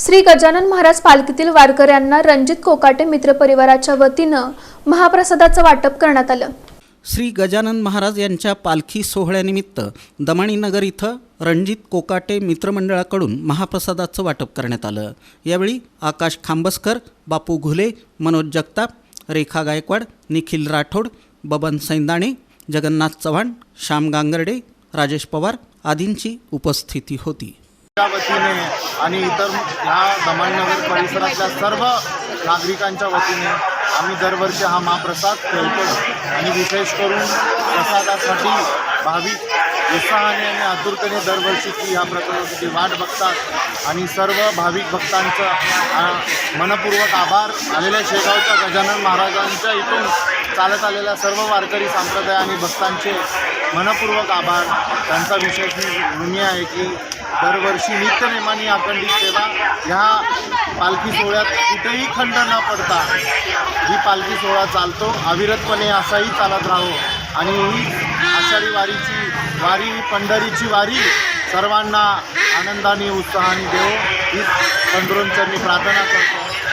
श्री गजानन महाराज पालखीतील वारकऱ्यांना रणजित कोकाटे मित्र परिवाराच्या वतीनं महाप्रसादाचं वाटप करण्यात आलं. श्री गजानन महाराज यांच्या पालखी सोहळ्यानिमित्त दमाणीनगर इथं रणजित कोकाटे मित्रमंडळाकडून महाप्रसादाचं वाटप करण्यात आलं. यावेळी आकाश खांबसकर बापू घुले मनोज जगताप रेखा गायकवाड निखिल राठोड बबन सैंदाणे जगन्नाथ चव्हाण श्याम गांगर्डे राजेश पवार आदींची उपस्थिती होती. त्या वतीने आणि इतर ह्या दमणनगर परिसरातल्या सर्व नागरिकांच्या वतीने आम्ही दरवर्षी हा महाप्रसाद ठेवतो आणि विशेष करून प्रसादासाठी भाविक उत्साहाने आणि आतुरतेने दरवर्षीची ह्या प्रसादाची वाट बघतात आणि सर्व भाविक भक्तांचं मनपूर्वक आभार. आलेल्या शेगावच्या गजानन महाराजांच्या इथून चालत आलेल्या सर्व वारकरी संप्रदाय आणि भक्तांचे मनपूर्वक आभार. त्यांचा विशेष मी आहे की दरवर्षी नित्यनेमाने अखंडित सेवा ह्या पालखी सोहळ्यात कुठेही खंड न पडता ही पालखी सोहळा चालतो. अविरतपणे असाही चालत राहो. आणि ही आषाढी वारीची वारी पंढरीची वारी सर्वांना आनंदाने उत्साहाने देव. ही पंढरोंचरणी प्रार्थना करतो.